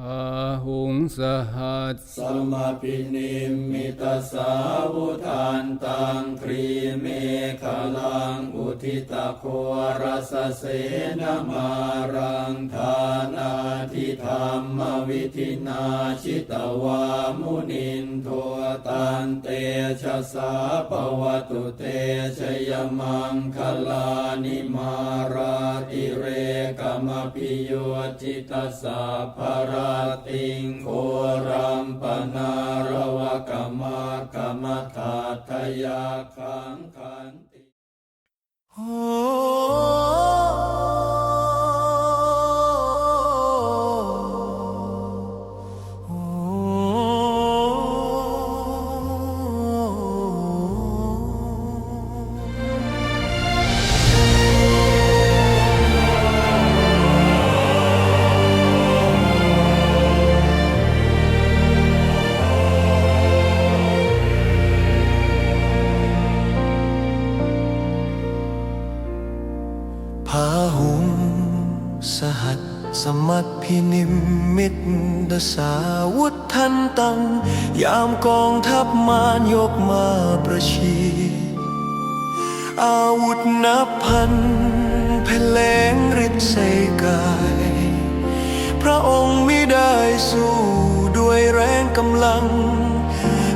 าหุงสหัสสัมปินิมมิตาสาวุทานตังครีเมฆลังอุทิตาโครัสเสนมารังทานาทิธรรมวิธินาชิตวามุนินโทตันเตชะสาปวตุเตชยมังคลานิมาราติเร กมปิโยจิตสาภราติงโครัมปนารวกมากรรมถาทยาขังขันติ พาหุงสหัสสมัตพินิมมิตดสาวุธทันตัง ยามกองทัพมารยกมาประชี อาวุธนับพันเพลงฤทธิ์ใส่กาย พระองค์มิได้สู้ด้วยแรงกำลัง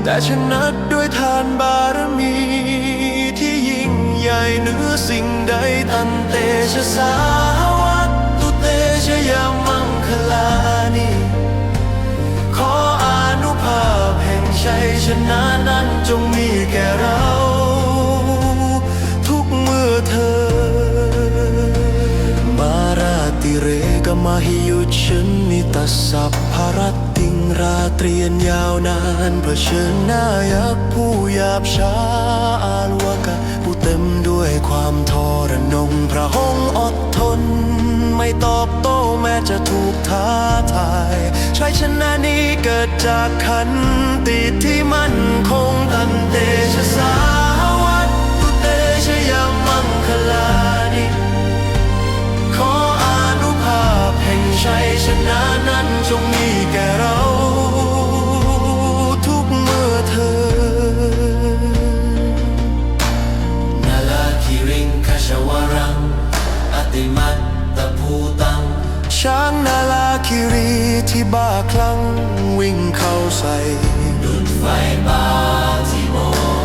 แต่ชนะด้วยทานบารมี ที่ยิ่งใหญ่เหนือสิ่งใดตัน ชะสาวัตตุเตชะยามังคลานิขออนุภาพแห่งชัยชนะนั้นจงมีแก่เรา ทุกเมื่อเธอ มาราติเรกมาหิยุชนิตัสสัพพรตติงราตรียนยาวนานเผชิญหน้ายักษ์ผู้หยาบช้าอาลวกะผู้เต็มด้วยความทรนง พระองค์อดทน ไม่ตอบโต้แม้จะถูกท้าทายชัยชนะนี้เกิดจากขันติที่มั่นคงตันเตชะสา ติมัตตภูตัง ช้างนาลาคิรีที่บ้าคลั่งวิ่งเข้าใส่ดุดไฟป่าที่โม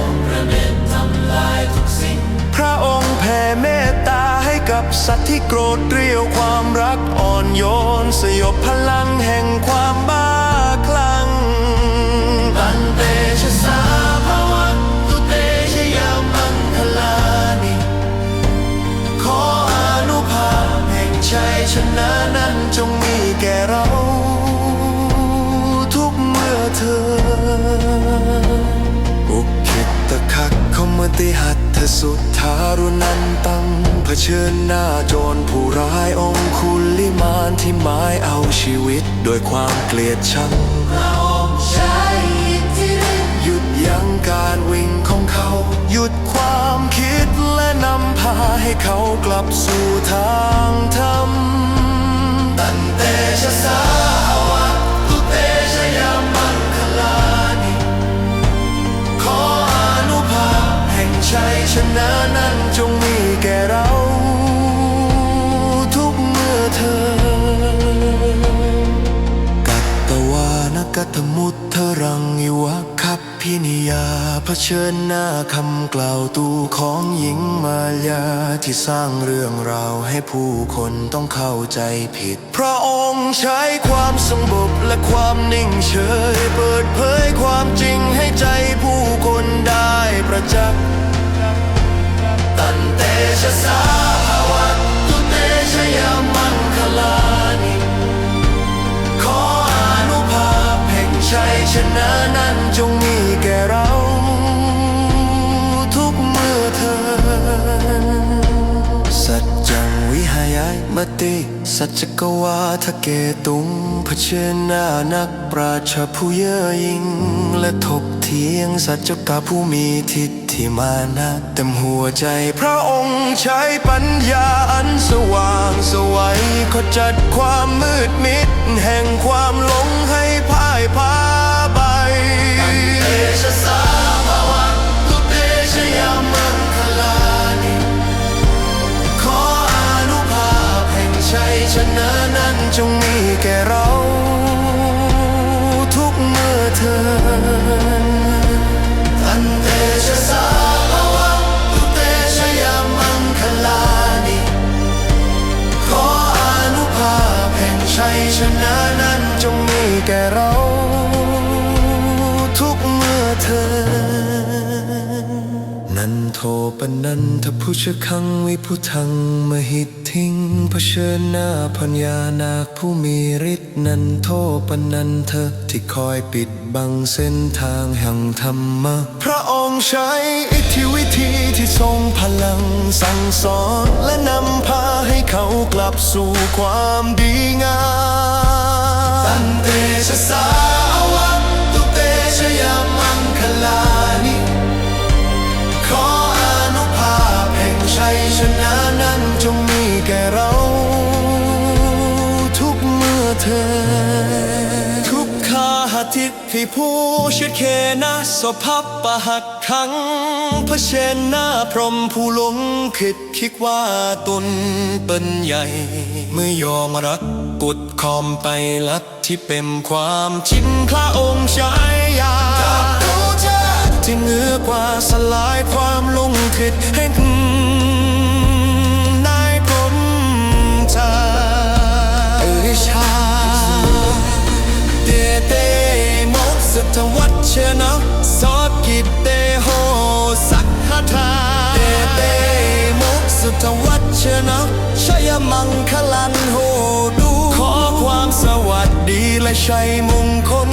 งระเด็นทำลายทุกสิ่ง พระองค์แผ่เมตตาให้กับสัตว์ที่โกรธเกรียวความรักอ่อนโยน สยบพลังแห่งความบ้า หัตถสุทธารุนันตังเผชิญหน้าโจรผู้ร้ายองคุลิมานที่หมายเอาชีวิตโดยความเกลียดชังพระองค์ใช้อิทธิฤทธิ์หยุดยั้งการวิ่งของเขา หยุดความคิดและนำพาให้เขากลับสู่ทางธรรมตันเตชะสา นะนั้นจงมีแก่เราทุกเมื่อเธอ กัตตวานกัตมุตทรังอิวะคับพินิยาเผชิญหน้าคำกล่าวตูของหญิงมายาที่สร้างเรื่องราวให้ผู้คนต้องเข้าใจผิด พระองค์ใช้ความสงบและความนิ่งเฉย เปิดเผยความจริงให้ใจผู้คนได้ประจักษ์ มติสัจกวาทะเกตุงเผชิญหน้านักปราชญ์ผู้เย่อหยิ่งและถกเถียงเทียงสัจกับผู้มีทิฏฐิมานะเต็มหัวใจพระองค์ใช้ปัญญาอันสว่างสวัยขจัดความมืดมิด แห่งความหลงให้พ่ายพาไปเตชะสา โทปนันทพุชคังวิพุทังมหิตทิงเผชิญหน้าพัญญานาคผู้มีฤทธิ์นันโทปนันเธอที่คอยปิดบังเส้นทางแห่งธรรมะ พระองค์ใช้อิทธิวิธีที่ทรงพลังสั่งสอนและนำพาให้เขากลับสู่ความดีงาม ตันเตชะสาว ชิดเคนะสพับปะหักขังเผชิญหน้าพรมผู้หลงคิดคิดว่าตนเป็นใหญ่ เมื่อยอมรักกดคอมไปลัดที่เป็นความจริงพระองค์ช้ยาที่เหนือกว่าสลายความลงคิดให้ มกสตวัดเชนะสอดกิตเตโหสักหทาเตเตมกสุตวัดเชนะชัยมังคลันโหดู ขอความสวัสดีและชัยมงคล